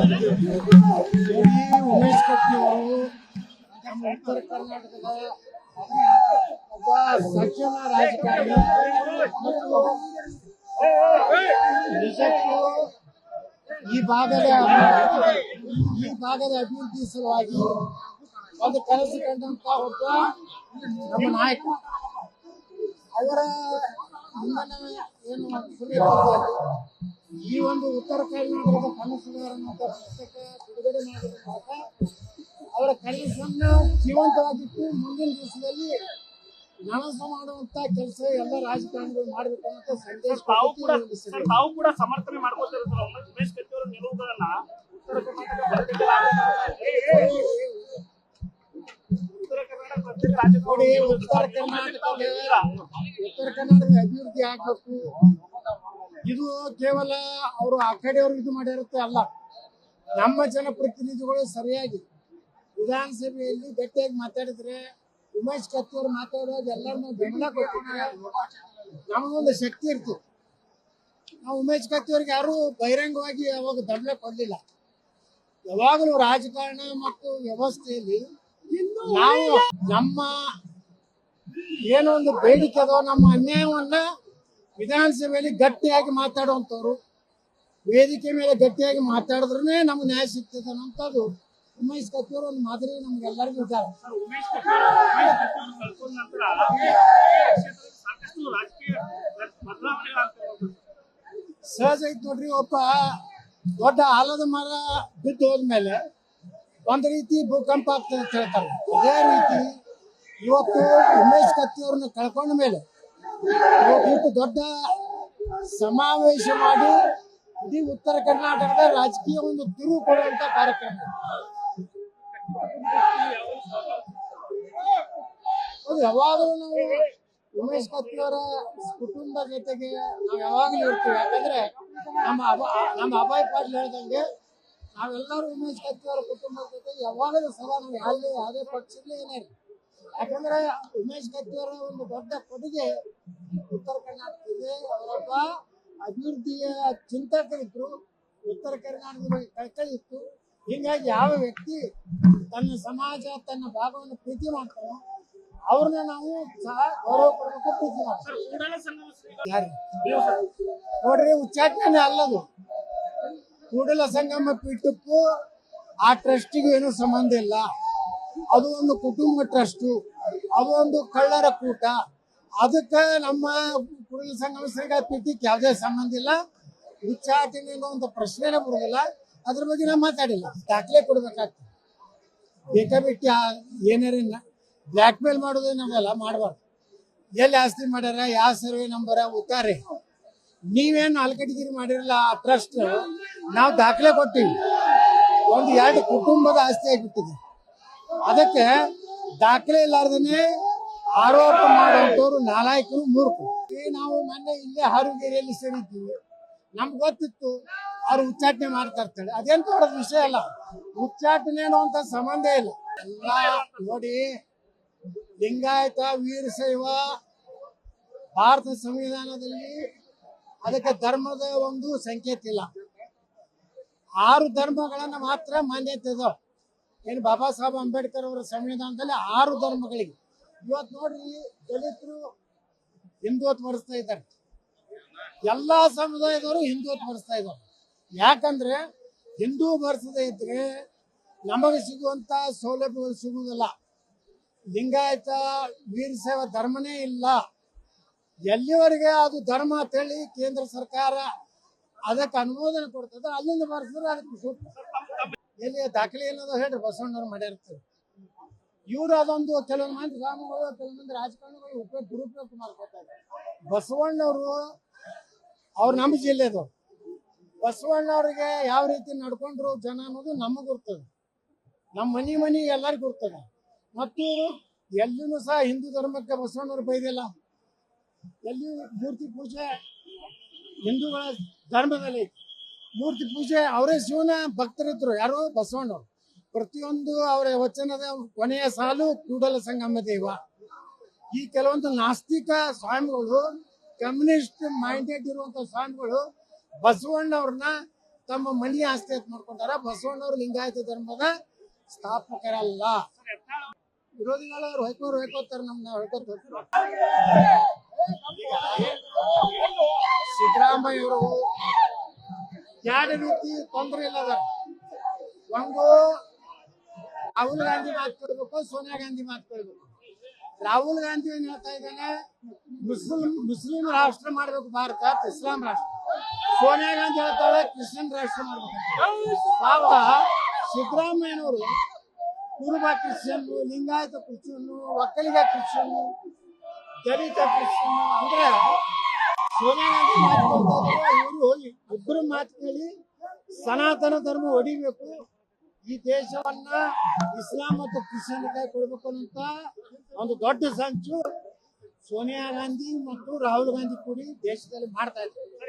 ಈ ಉಮೇಶ್ ಕತ್ತಿ ಅವರು ನಮ್ಮ ಉತ್ತರ ಕರ್ನಾಟಕದ ಒಬ್ಬ ಸಜ್ಜನ ರಾಜಕಾರಣಿ ಮತ್ತು ನಿಜಕ್ಕೂ ಈ ಭಾಗದ ಈ ಭಾಗದ ಅಭಿವೃದ್ಧಿ ಸಲುವಾಗಿ ಒಂದು ಕನಸು ಕಂಡಂತ ಒಬ್ಬ ನಮ್ಮ ನಾಯಕ ಅವರ ಇಂಧನ ಏನು ಸುರಿಯುತ್ತದೆ ಈ ಒಂದು ಉತ್ತರ ಕರ್ನಾಟಕದ ಕನಸುಗಾರ ಅನ್ನುವಂಥ ಪುಸ್ತಕ ಬಿಡುಗಡೆ ಮಾಡಿದ ಮೂಲಕ ಅವರ ಕನಸನ್ನು ಜೀವಂತವಾಗಿಟ್ಟು ಮುಂದಿನ ದಿವಸದಲ್ಲಿ ನನಸು ಮಾಡುವಂತ ಕೆಲಸ ಎಲ್ಲ ರಾಜಕಾರಣಿಗಳು ಮಾಡಬೇಕು ಅಂತ ಸಂದೇಶ ತಾವು ಕೂಡ. ತಾವು ಕೂಡ ಸಮರ್ಥನೆ ಕತ್ತಿ ಅವರ ನಿಲುವುಗಳನ್ನ ಉತ್ತರ ಕರ್ನಾಟಕ ಉತ್ತರ ಕರ್ನಾಟಕ ಪ್ರತ್ಯೇಕ ರಾಜ್ಯ ಉತ್ತರ ಕರ್ನಾಟಕದ ಉತ್ತರ ಕರ್ನಾಟಕದ ಅಭಿವೃದ್ಧಿ ಆಗ್ಬೇಕು. ಇದು ಕೇವಲ ಅವರು ಆ ಕಡೆಯವರು ಇದು ಮಾಡಿರುತ್ತೆ ಅಲ್ಲ. ನಮ್ಮ ಜನಪ್ರತಿನಿಧಿಗಳು ಸರಿಯಾಗಿ ವಿಧಾನಸಭೆಯಲ್ಲಿ ಗಟ್ಟಿಯಾಗಿ ಮಾತಾಡಿದ್ರೆ ಉಮೇಶ್ ಕತ್ತಿ ಅವರು ಮಾತಾಡುವಾಗ ಎಲ್ಲರನ್ನೂ ಬೆಂಬಲ ಕೊಟ್ಟಿದ್ರೆ ನಮಗೊಂದು ಶಕ್ತಿ ಇರ್ತದೆ ನಾವು ಉಮೇಶ್ ಕತ್ತಿ ಅವ್ರಿಗೆ ಯಾರು ಬಹಿರಂಗವಾಗಿ ಯಾವಾಗ ದಂಡ ಕೊಡಲಿಲ್ಲ. ಯಾವಾಗಲೂ ರಾಜಕಾರಣ ಮತ್ತು ವ್ಯವಸ್ಥೆಯಲ್ಲಿ ನಾವು ನಮ್ಮ ಏನೋ ಒಂದು ಬೇಡಿಕೆ ಅದೋ ನಮ್ಮ ಅನ್ಯಾಯವನ್ನ ವಿಧಾನಸಭೆಯಲ್ಲಿ ಗಟ್ಟಿಯಾಗಿ ಮಾತಾಡುವಂಥವ್ರು ವೇದಿಕೆ ಮೇಲೆ ಗಟ್ಟಿಯಾಗಿ ಮಾತಾಡಿದ್ರೆ ನಮ್ಗೆ ನ್ಯಾಯ ಸಿಗ್ತದೆ ಅನ್ನೋಂಥದ್ದು ಉಮೇಶ್ ಕತ್ತಿಯವರು ಒಂದು ಮಾದರಿ ನಮ್ಗೆಲ್ಲರಿಗೂ ಇದ್ದಾರೆ ಸಹಜ ಐತ್ ನೋಡ್ರಿ ಒಬ್ಬ ದೊಡ್ಡ ಆಲದ ಮರ ಬಿದ್ದು ಹೋದ್ಮೇಲೆ ಒಂದು ರೀತಿ ಭೂಕಂಪ ಆಗ್ತದೆ ಅಂತ ಹೇಳ್ತಾರೆ. ಅದೇ ರೀತಿ ಇವತ್ತು ಉಮೇಶ್ ಕತ್ತಿ ಅವ್ರನ್ನ ಕಳ್ಕೊಂಡ ಮೇಲೆ ಇವತ್ತು ದೊಡ್ಡ ಸಮಾವೇಶ ಮಾಡಿ ಇಡೀ ಉತ್ತರ ಕರ್ನಾಟಕದ ರಾಜಕೀಯ ಒಂದು ತಿರುವು ಕೊಡುವಂತ ಕಾರ್ಯಕ್ರಮ ಯಾವಾಗಲೂ ನಾವು ಉಮೇಶ್ ಕತ್ತಿಯವರ ಕುಟುಂಬ ಜೊತೆಗೆ ನಾವು ಯಾವಾಗಲೂ ಇರ್ತೀವಿ ಯಾಕಂದ್ರೆ ನಮ್ಮ ಅಬ ನಮ್ಮ ಅಭಯ್ ಪಾಟೀಲ್ ಹೇಳ್ದಂಗೆ ನಾವೆಲ್ಲರೂ ಉಮೇಶ್ ಕತ್ತಿಯವರ ಕುಟುಂಬ ಜೊತೆಗೆ ಯಾವಾಗಲೂ ಸದಾ ನಾವು ಯಾವುದೇ ಯಾವುದೇ ಪಕ್ಷದಲ್ಲಿ ಏನೇ. ಯಾಕಂದ್ರೆ ಉಮೇಶ್ ಕತ್ತಿ ಅವರ ಒಂದು ದೊಡ್ಡ ಕೊಡುಗೆ ಉತ್ತರ ಕರ್ನಾಟಕಕ್ಕೆ, ಅವರೊಬ್ಬ ಅಭಿವೃದ್ಧಿಯ ಚಿಂತಕರಿದ್ರು. ಉತ್ತರ ಕರ್ನಾಟಕದ ಕಳಕಳಿ ಇತ್ತು. ಹೀಗಾಗಿ ಯಾವ ವ್ಯಕ್ತಿ ತನ್ನ ಸಮಾಜ, ತನ್ನ ಭಾಗವನ್ನು ಪ್ರೀತಿ ಮಾಡ್ತಾನೋ, ಅವ್ರನ್ನ ನಾವು ಸಹ ಗೌರವ ಕೊಡಬೇಕು ಪ್ರೀತಿ ಸರ್ ನೋಡ್ರಿ ಉಚ್ಚಾಟನೆ ಅಲ್ಲದು. ಕೂಡಲ ಸಂಗಮ ಪೀಠಕ್ಕೂ ಆ ಟ್ರಸ್ಟಿಗೂ ಏನೂ ಸಂಬಂಧ ಇಲ್ಲ. ಅದು ಒಂದು ಕುಟುಂಬ ಟ್ರಸ್ಟು, ಅದು ಒಂದು ಕಳ್ಳರ ಕೂಟ. ಅದಕ್ಕೆ ನಮ್ಮ ಕೂಡಲ ಸಂಘ ಪಿಟಿಕ್ ಯಾವುದೇ ಸಂಬಂಧ ಇಲ್ಲ. ಉಚ್ಚಾಟನೆ ಅನ್ನೋ ಪ್ರಶ್ನೆನೇ ಬರೋದಿಲ್ಲ. ಅದ್ರ ಬಗ್ಗೆ ನಾವು ಮಾತಾಡಿಲ್ಲ. ದಾಖಲೆ ಕೊಡ್ಬೇಕಾಗ್ತದೆ. ಬೇಕಾಬಿಟ್ಟಿ ಏನಾರ ಬ್ಲ್ಯಾಕ್ ಮೇಲ್ ಮಾಡೋದೇ ನಾವೆಲ್ಲ ಮಾಡಬಾರ್ದು. ಎಲ್ಲಿ ಆಸ್ತಿ ಮಾಡ್ಯಾರ ಯಾವ ಸರ್ವೆ ನಂಬರ, ಉತ್ತಾರೆ. ನೀವೇನು ಅಲ್ಕಟಿಗಿರಿ ಮಾಡಿರಲ್ಲ ಆ ಟ್ರಸ್ಟ್ ನಾವು ದಾಖಲೆ ಕೊಟ್ಟಿವಿ ಒಂದು ಎರಡು ಕುಟುಂಬದ ಆಸ್ತಿ ಆಗಿಬಿಟ್ಟಿದೆ. ಅದಕ್ಕೆ ದಾಖಲೆ ಇಲ್ಲಾರ್ದನೆ ಆರೋಪ ಮಾಡುವಂತವ್ರು ನಾಲಾಯಕರು ಮೂರ್ಖರು. ನಾವು ಮೊನ್ನೆ ಇಲ್ಲೇ ಹಾರುಗೇರಿಯಲ್ಲಿ ಸೇರಿದ್ದೀವಿ. ನಮ್ಗೆ ಗೊತ್ತಿತ್ತು ಅವ್ರು ಉಚ್ಚಾಟನೆ ಮಾಡ್ತಾ ಇರ್ತಾರೆ. ಅದೇನ್ ದೊಡ್ಡ ವಿಷಯ ಅಲ್ಲ. ಉಚ್ಚಾಟನೆ ಅನ್ನುವಂಥ ಸಂಬಂಧ ಇಲ್ಲ. ಎಲ್ಲ ನೋಡಿ, ಲಿಂಗಾಯತ ವೀರಶೈವ ಭಾರತ ಸಂವಿಧಾನದಲ್ಲಿ ಅದಕ್ಕೆ ಧರ್ಮದ ಒಂದು ಸಂಕೇತ ಇಲ್ಲ. ಆರು ಧರ್ಮಗಳನ್ನ ಮಾತ್ರ ಮಾನ್ಯತೆ ಇದಾವೆ ಏನು ಬಾಬಾ ಸಾಹೇಬ್ ಅಂಬೇಡ್ಕರ್ ಅವರ ಸಂವಿಧಾನದಲ್ಲಿ ಆರು ಧರ್ಮಗಳಿಗೆ. ಇವತ್ತು ನೋಡ್ರಿ ದಲಿತರು ಹಿಂದುತ್ವ ಬರೆಸ್ತಾ ಇದ್ದಾರೆ. ಎಲ್ಲಾ ಸಮುದಾಯದವರು ಹಿಂದುತ್ವ ಬರೆಸ್ತಾ ಇದ್ದಾರೆ. ಯಾಕಂದ್ರೆ ಹಿಂದೂ ಬರ್ಸದೇ ಇದ್ರೆ ನಮಗೆ ಸಿಗುವಂತ ಸೌಲಭ್ಯಗಳು ಸಿಗುವುದಿಲ್ಲ. ಲಿಂಗಾಯತ ವೀರಶೈವ ಧರ್ಮನೇ ಇಲ್ಲ. ಎಲ್ಲಿವರೆಗೆ ಅದು ಧರ್ಮ ಅಂತೇಳಿ ಕೇಂದ್ರ ಸರ್ಕಾರ ಅದಕ್ಕೆ ಅನುಮೋದನೆ ಕೊಡ್ತದೆ ಅಲ್ಲಿಂದ ಬರ್ಸಿದ್ರೆ ಅದಕ್ಕೆ ಸೂಕ್ತ. ಎಲ್ಲಿ ದಾಖಲೆ ಏನದ ಹೇಳ್ರಿ, ಬಸವಣ್ಣವ್ರು ಮಾಡಿರ್ತಾರೆ. ಇವ್ರು ಅದೊಂದು ಕೆಲವೊಂದು ಮಂದಿ ಸ್ವಾಮಿಗಳು ಕೆಲವೊಂದು ರಾಜಕಾರಣಿಗಳು ಉಪಯೋಗ, ದುರುಪಯೋಗ ಮಾಡ್ಕೊತಾರೆ ಬಸವಣ್ಣವರು ಅವ್ರು ನಮ್ಮ ಬಸವಣ್ಣ ಬಸವಣ್ಣವ್ರಿಗೆ ಯಾವ ರೀತಿ ನಡ್ಕೊಂಡ್ರು ಜನ ಅನ್ನೋದು ನಮಗೆ ಗುರ್ತದೆ. ನಮ್ಮ ಮನಿ ಮನಿ ಎಲ್ಲರಿಗೂ ಗುರ್ತದೆ. ಮತ್ತು ಎಲ್ಲಿನೂ ಸಹ ಹಿಂದೂ ಧರ್ಮಕ್ಕೆ ಬಸವಣ್ಣವ್ರು ಬೈದಿಲ್ಲ. ಎಲ್ಲಿ ಮೂರ್ತಿ ಪೂಜೆ ಹಿಂದೂಗಳ ಧರ್ಮದಲ್ಲಿ ಮೂರ್ತಿ ಪೂಜೆ, ಅವರೇ ಶಿವನ ಭಕ್ತರಿದ್ರು. ಯಾರು? ಬಸವಣ್ಣವ್ರು. ಪ್ರತಿಯೊಂದು ಅವರ ವಚನದ ಕೊನೆಯ ಸಾಲು ಕೂಡಲ ಸಂಗಮ ದೇವ. ಈ ಕೆಲವೊಂದು ನಾಸ್ತಿಕ ಸ್ವಾಮಿಗಳು, ಕಮ್ಯುನಿಸ್ಟ್ ಮೈಂಡೆಡ್ ಇರುವಂತ ಸ್ವಾಮಿಗಳು, ಬಸವಣ್ಣವ್ರನ್ನ ತಮ್ಮ ಮನಿ ಆಸ್ತಿ ಅಂತ ಮಾಡ್ಕೊಂಡಾರ. ಬಸವಣ್ಣವ್ರು ಲಿಂಗಾಯತ ಧರ್ಮದ ಸ್ಥಾಪಕರಲ್ಲ. ವಿರೋಧಿಗಳು ಅವ್ರು ಹೊಯ್ಕೋರು ಹೊಯ್ಕೋತಾರ ನಮ್ನ ಹೊಯ್ಕೋತ. ಸಿದ್ದರಾಮಯ್ಯವರು ಎರಡು ರೀತಿ ತೊಂದರೆ ಇಲ್ಲ ಒಂದು ರಾಹುಲ್ ಗಾಂಧಿ ಮಾತು ಸೋನಿಯಾ ಗಾಂಧಿ ಮಾತು ರಾಹುಲ್ ಗಾಂಧಿ ಏನ್ ಹೇಳ್ತಾ ಇದ್ದಾನೆ? ಮುಸ್ಲಿಂ ಮುಸ್ಲಿಂ ರಾಷ್ಟ್ರ ಮಾಡ್ಬೇಕು ಭಾರತ, ಇಸ್ಲಾಂ ರಾಷ್ಟ್ರ. ಸೋನಿಯಾ ಗಾಂಧಿ ಹೇಳ್ತಾಳೆ, ಕ್ರಿಶ್ಚಿಯನ್ ರಾಷ್ಟ್ರ ಮಾಡ್ಬೇಕು. ಪಾಪ ಸಿದ್ದರಾಮಯ್ಯನವರು ಕುರುಬ Christian Lingayat Christian Vokkaliga Christian ದಲಿತ ಕ್ರಿಶ್ಚಿಯನ್ ಅಂದ್ರೆ ಸೋನಿಯಾ ಇವರು ಮಾತಿನಲ್ಲಿ ಸನಾತನ ಧರ್ಮ ಹೊಡಿಬೇಕು ಈ ದೇಶವನ್ನ ಇಸ್ಲಾಂ ಮತ್ತು ಕ್ರಿಶ್ಚಿಯನ್ ಕೈ ಕೊಡ್ಬೇಕು ಅನ್ನೋಂತ ಒಂದು ದೊಡ್ಡ ಸಂಚು ಸೋನಿಯಾ ಗಾಂಧಿ ಮತ್ತು ರಾಹುಲ್ ಗಾಂಧಿ ಕೂಡಿ ದೇಶದಲ್ಲಿ ಮಾಡ್ತಾ ಇದ್ದಾರೆ.